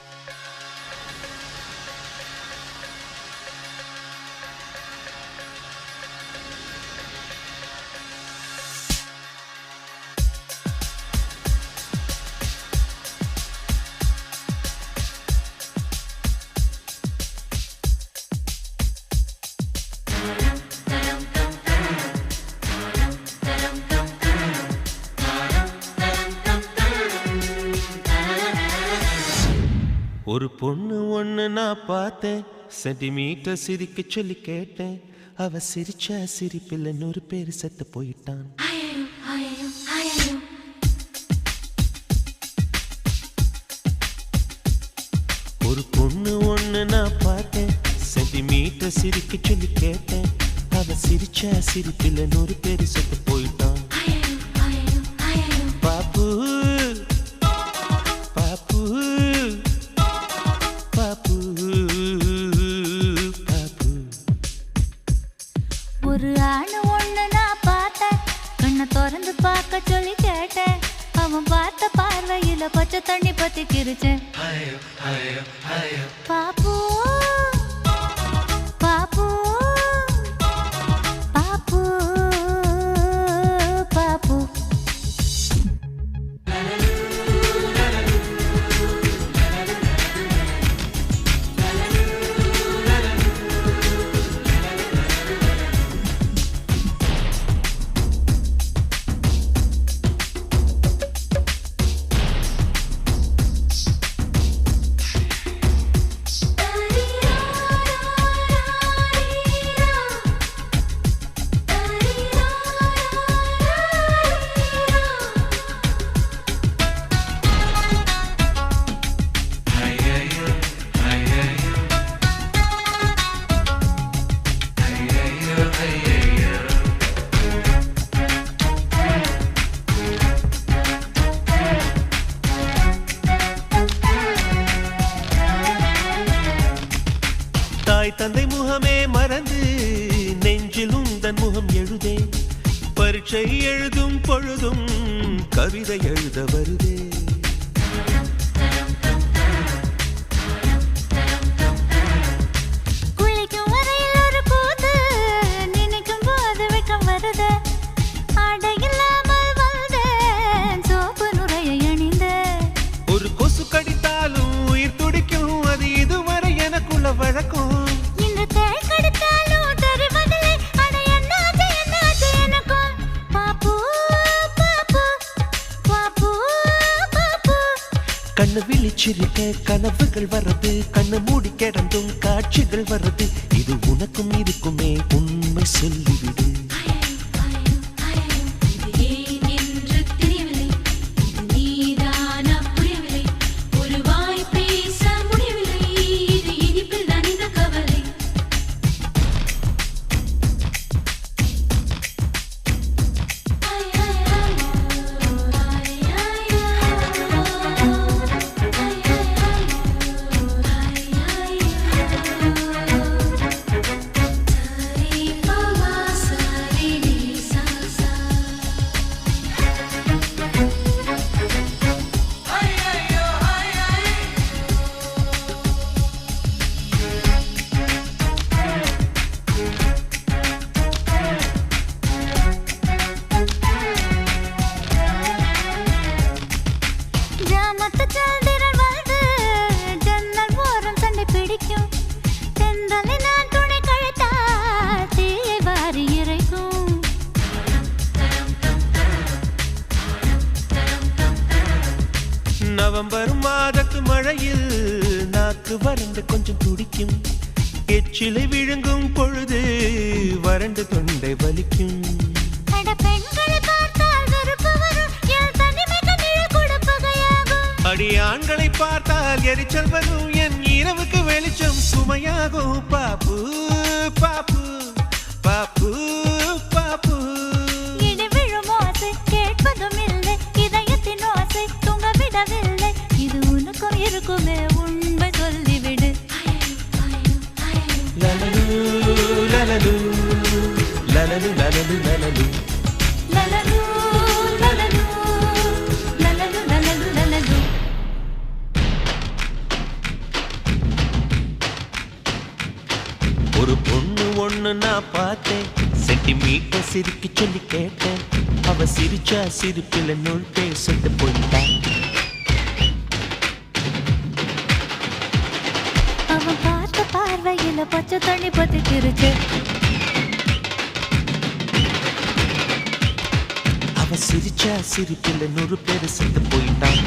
Música ஒரு பொண்ணு ஒண்ணு நான் பார்த்தேன். சென்டிமீட்டர் சிரிக்க சொல்லி கேட்டேன். அவ சிரிச்ச சிரிப்பில் நூறு பேர் செத்து போயிட்டான். ஒரு பொண்ணு ஒண்ணு நான் பார்த்தேன். சென்டிமீட்டர் சிரிக்க சொல்லி கேட்டேன். அவ சிரிச்ச சிரிப்பில் நூறு பேர் செத்து போயிட்டான். திறந்து பார்க்க சொல்லி கேட்டேன். அவன் பார்த்த பார்வையில பச்சை தண்ணி பத்தி கிரிச்சேன். பாப்பு பாப்பு பாப்பு தாய் தந்தை முகமே மறந்து நெஞ்சிலும் தன் முகம் எழுதே பரீட்சை எழுதும் பொழுதும் கவிதை எழுத வருதே. கண்ணு விழிச்சிருக்க கனவுகள் வர்றது கண்ணு மூடி கிடந்தும் காட்சிகள் வர்றது. இது உனக்கும் இருக்குமே உண்மை சொல்லிவிடு. நவம்பர் மாதத்து மழையில் நாக்கு வறண்டு கொஞ்சம் துடிக்கும். எச்சிலை விழுங்கும் பொழுது வறண்டு தொண்டை வலிக்கும். அட பெண்களை பார்த்தால் எரிச்சல் வரும். என் இரவுக்கு வெளிச்சம் சுமையாகும். பாப்பு பாப்பு. எனக்குமே உண்மை சொல்லிவிடு. லலலு லலலு லலலு லலலு லலலு. லலலு ஒரு பொண்ணு ஒண்ணு நான் பார்த்தேன். சென்டிமீட்டர் சிரிக்க சொல்லி கேட்டேன். அவ சிரிச்சா சிரிப்பில நூல் பேசிட்டு போயிட்டான். பார்வையில பச்சை தண்ணி பத்திக்கிருச்சு. அவ சிரிச்சா சிரிப்பில் நூறு பேர் சேர்ந்து போயிட்டான்